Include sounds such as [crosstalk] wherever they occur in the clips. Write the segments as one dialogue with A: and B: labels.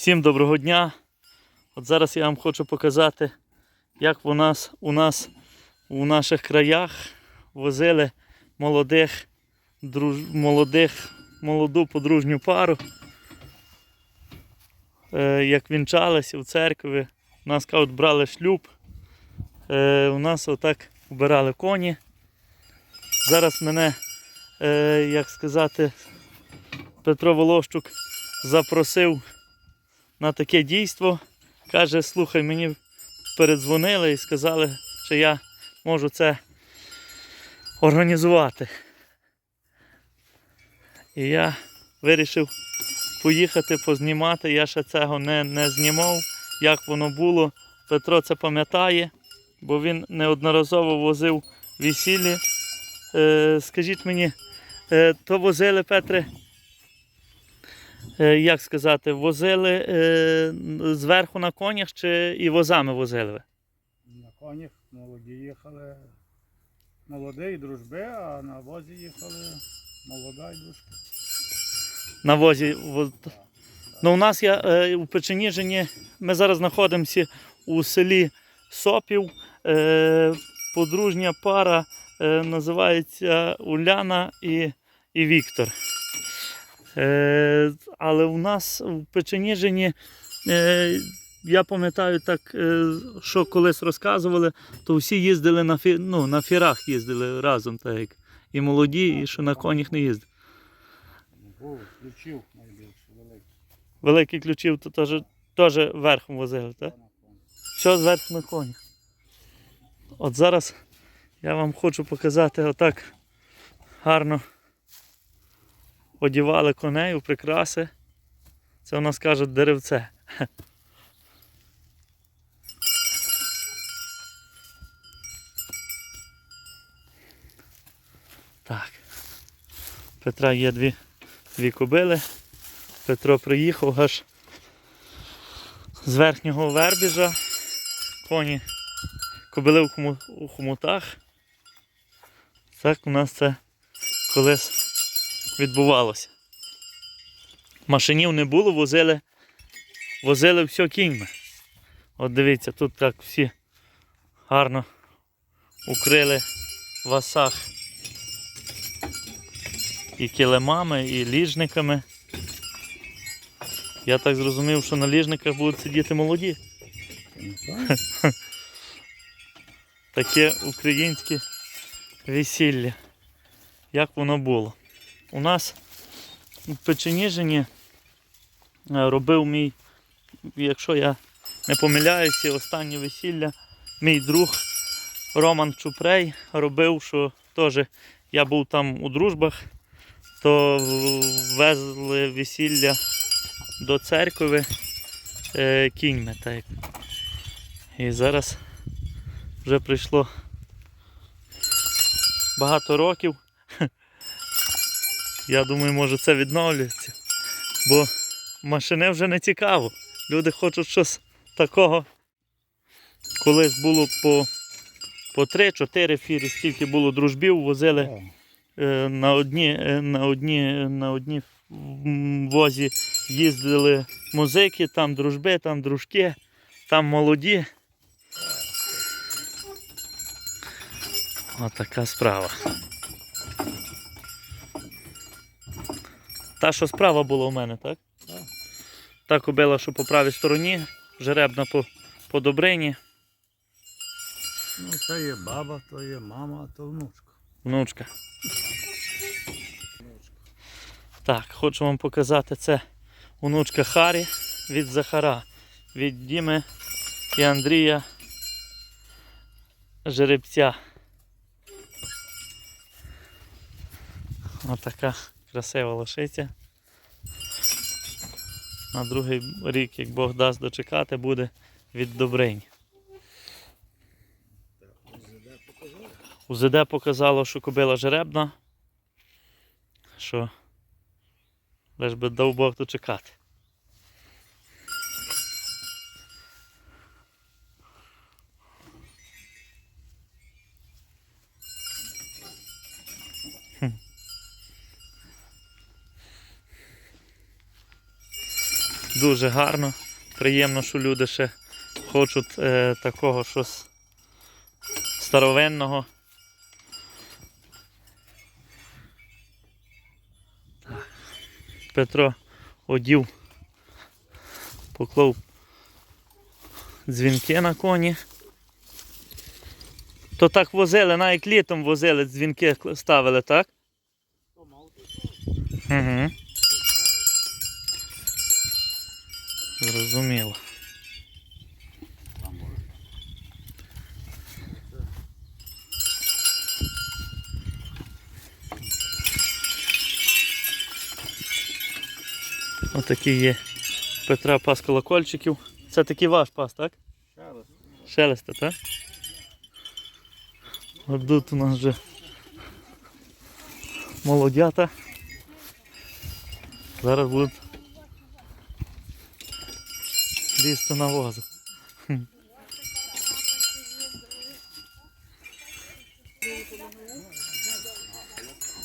A: Всім доброго дня. От зараз я вам хочу показати, як у нас, у нас у наших краях возили молодих, друж, молодих, молоду подружню пару. Е, як вінчалися в церкві. У нас кажуть, брали шлюб. Е, у нас отак вбирали коні. Зараз мене, е, як сказати, Петро Волощук запросив на таке дійство. Каже, слухай, мені передзвонили і сказали, що я можу це організувати. І я вирішив поїхати познімати. Я ще цього не, не знімав, як воно було. Петро це пам'ятає, бо він неодноразово возив весіллі. Е, скажіть мені, е, то возили, Петре, як сказати, возили е, зверху на конях чи і возами возили ви?
B: На конях молоді їхали. Молодий дружби, а на возі їхали молода і дружка.
A: На возі. воз- Ну, у нас я е, у Печеніжині, ми зараз знаходимося у селі Сопів. Е, подружня пара е, називається Уляна і, і Віктор. Е, але у нас у Печеніжині, е, я пам'ятаю так, е, що колись розказували, то всі їздили на, фі, ну, на фірах їздили разом, так як і молоді, і що на конях не їздили.
B: Ключів найбільше великий.
A: Великий ключів то теж, теж верхом возили, так? Що зверху на коні. От зараз я вам хочу показати отак гарно одівали коней у прикраси. Це у нас кажуть деревце. Так. Петра є дві, дві кобили. Петро приїхав аж з верхнього вербіжа. Коні кобили у, хому, хомутах. Так у нас це колись відбувалося. Машинів не було, возили, возили все кіньми. От дивіться, тут так всі гарно укрили в асах і килимами, і ліжниками. Я так зрозумів, що на ліжниках будуть сидіти молоді. Таке українське весілля. Як воно було? У нас в Печеніжині е, робив мій, якщо я не помиляюся, останнє весілля, мій друг Роман Чупрей робив, що теж я був там у дружбах, то везли весілля до церкви е, кіньми. Так. І зараз вже прийшло багато років. Я думаю, може це відновлюється. Бо машини вже не цікаво. Люди хочуть щось такого. Колись було по, по 3-4 фірі, стільки було дружбів, возили е, на одні, е, на одні, на одні возі їздили музики, там дружби, там дружки, там молоді. Отака справа. Та, що справа була у мене, так?
B: Так.
A: Та кобила, що по правій стороні, жеребна по, по добрині,
B: Ну, це є баба, то є мама, а то внучка.
A: внучка.
B: внучка.
A: Так, хочу вам показати це онучка Харі від Захара, від Діми і Андрія Жеребця. Отака красива лошиця. На другий рік, як Бог дасть дочекати, буде від добринь. УЗД показало, що кобила жеребна, що лиш би дав Бог дочекати. Дуже гарно. Приємно, що люди ще хочуть е, такого щось старовинного. Петро одів, поклав дзвінки на коні. То так возили, навіть літом возили, дзвінки ставили, так? Угу. Зрозуміло. Отакий є Петра пас колокольчиків. Це такий ваш пас, так? Шелест. Шелеста, так? От тут у нас вже молодята. Зараз будуть лізти на возу. Хм.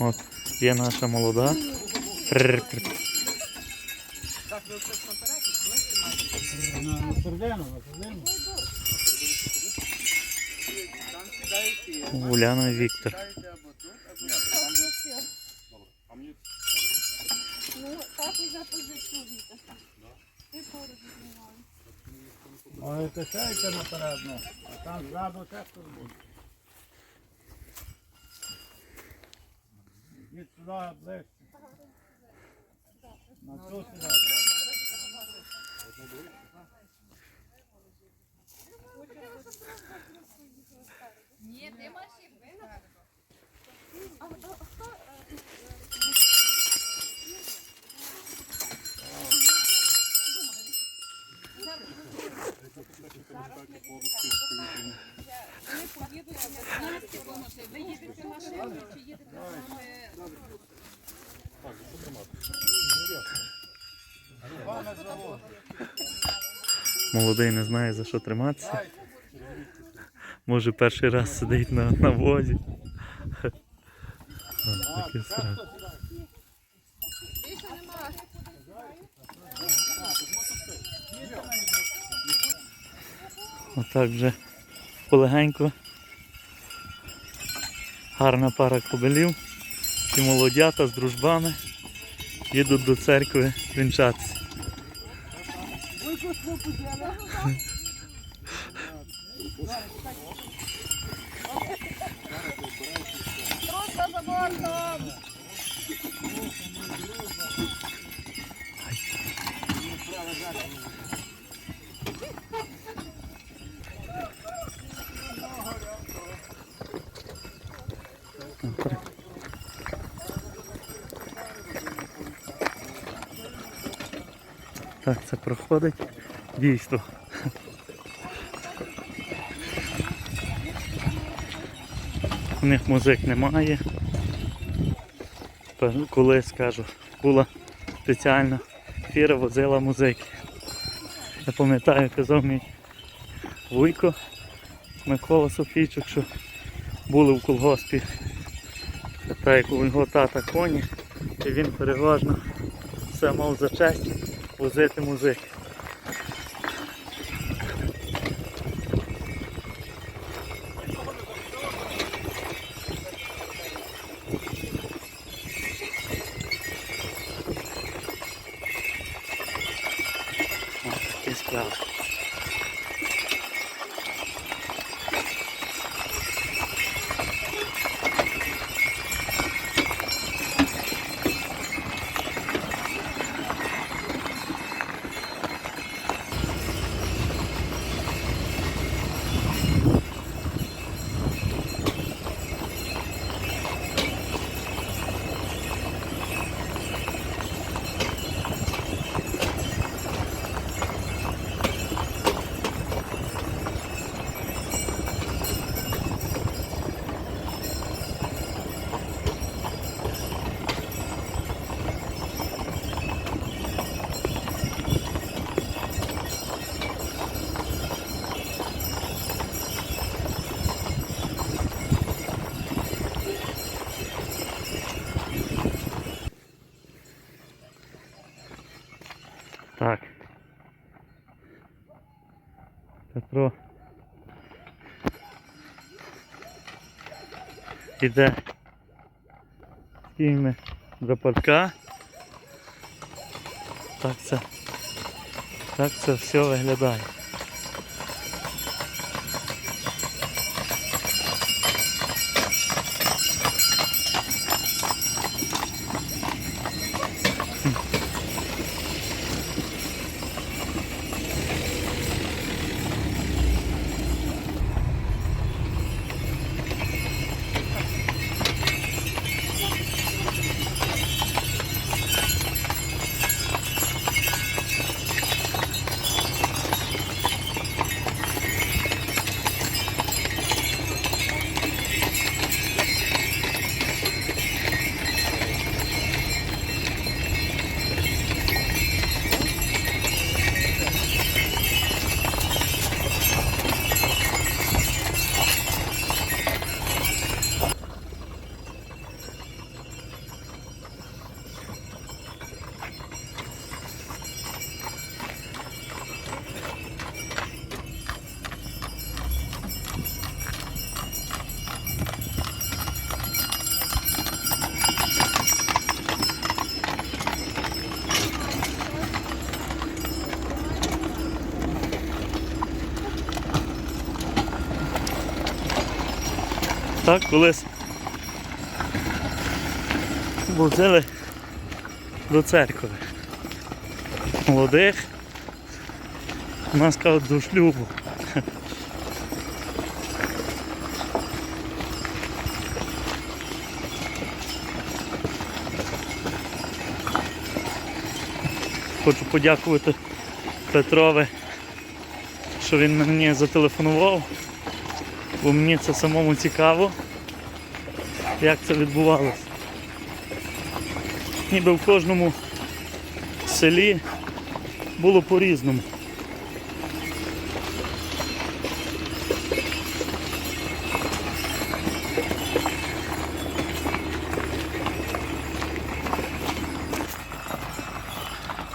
A: От, є наша молода. Трррр.
B: На, на середину, на середину.
A: Уляна і Віктор.
C: Ну, так уже позицію Віта. Ти поруч зі мною.
B: Можете сяйте наперед, ну, а там ззаду ще хтось буде. Йдіть сюди ближче. На цю сюди.
C: Ні, ти маєш Ви їдете машиною чи їдете з нами?
A: Молодий не знає за що триматися. Може перший раз сидить на, на возі. Таке страх. Отак вже полегенько. Гарна пара кобелів і молодята з дружбами їдуть до церкви вінчатися.
C: Просто за
A: Так це проходить дійство. У них музик немає. Колись кажу, була спеціальна фіра, возила музики. Я пам'ятаю, казав мій вуйко Микола Софійчук, що були в колгоспі. Та як у його тата коні, і він переважно все мав за честь возити музики. Іде з до парка. Так це, так це все виглядає. Так, колись возили до церкви. Молодих. У нас кажуть до шлюбу. Хочу подякувати Петрові, що він мені зателефонував бо мені це самому цікаво, як це відбувалося. Ніби в кожному селі було по-різному.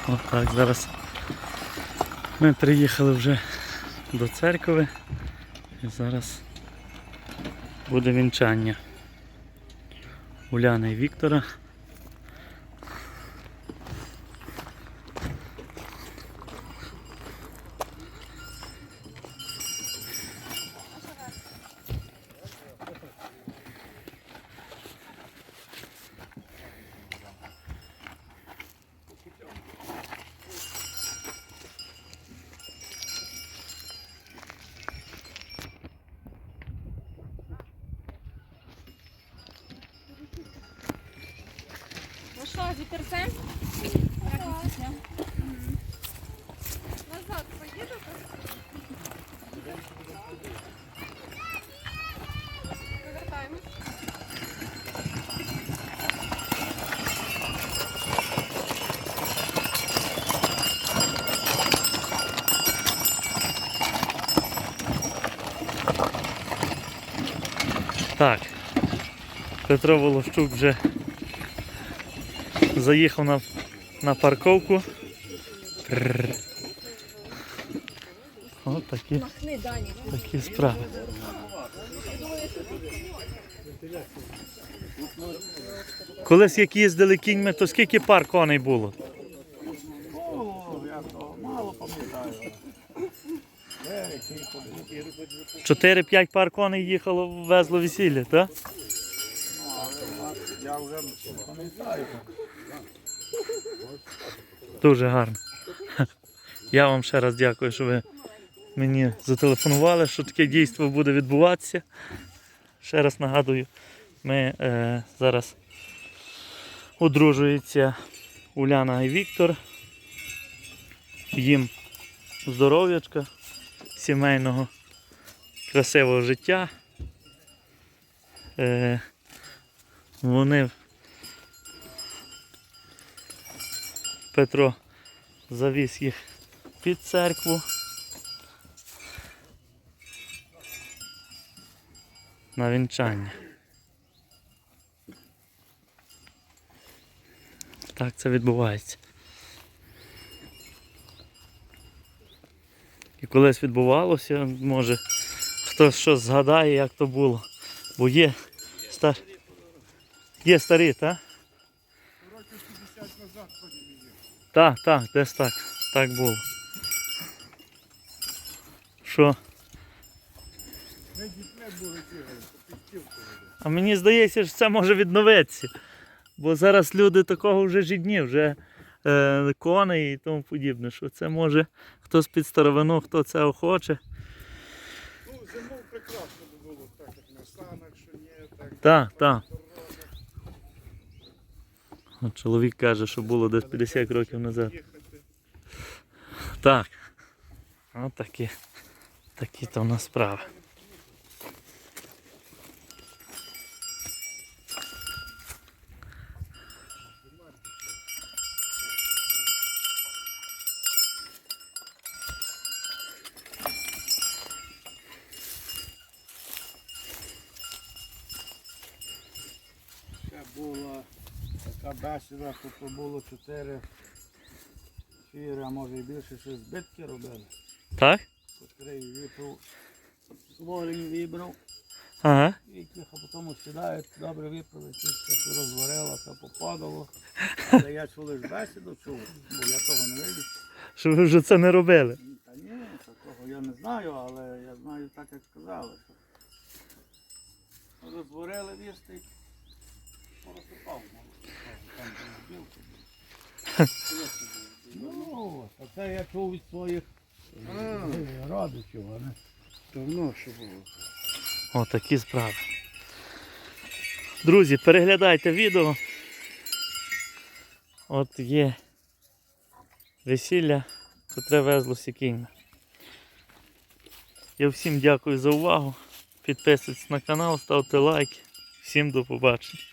A: От так, зараз ми приїхали вже до церкви і зараз буде вінчання Уляни і Віктора.
C: Ну що. Назад поїдете? Повертаємось.
A: Так. Петро Волощук вже заїхав на, на парковку. От такі, такі справи. Колись як їздили кіньми, то скільки пар коней було? 4-5 пар коней їхало, везло весілля, так?
B: Я вже пам'ятаю.
A: Дуже гарно. [laughs] Я вам ще раз дякую, що ви мені зателефонували, що таке дійство буде відбуватися. Ще раз нагадую, ми е, зараз одружуються Уляна і Віктор. Їм здоров'ячка, сімейного, красивого життя. Е, вони Петро завіз їх під церкву. На вінчання. Так це відбувається. І колись відбувалося, може хтось щось згадає, як то було. Бо є, стар... є старі, так?
B: Років 50 назад ходив її.
A: Так, так, десь так. Так було. Що? А мені здається, що це може відновитися. Бо зараз люди такого вже жідні, вже е, коней і тому подібне. Що це може хтось під старовину, хто це охоче.
B: Ну, зимов прекрасно було, так як на санах, що ні, так.
A: Так, так. Чоловік каже, що було десь 50 років назад. Так. От такі, то в нас справи.
B: Це була бесіда, тут було чотири фіри, а може і більше, що збитки робили.
A: Так?
B: Котрий випив, волень вибрав,
A: Ага.
B: і тихо потім сідають, добре випили, тільки розварилося, попадало. [laughs] Але я чув лише бесіду чув, бо я того не видів.
A: Що ви вже це не робили.
B: Та ні, такого я не знаю, але я знаю так, як сказали. Що розварили вісти і порозсипав. Там був білки. Ну, а це я чув від своїх родичів, а давно що було.
A: О, такі справи. Друзі, переглядайте відео. От є весілля, котре везлося кіньми. Я всім дякую за увагу. Підписуйтесь на канал, ставте лайки. Всім до побачення.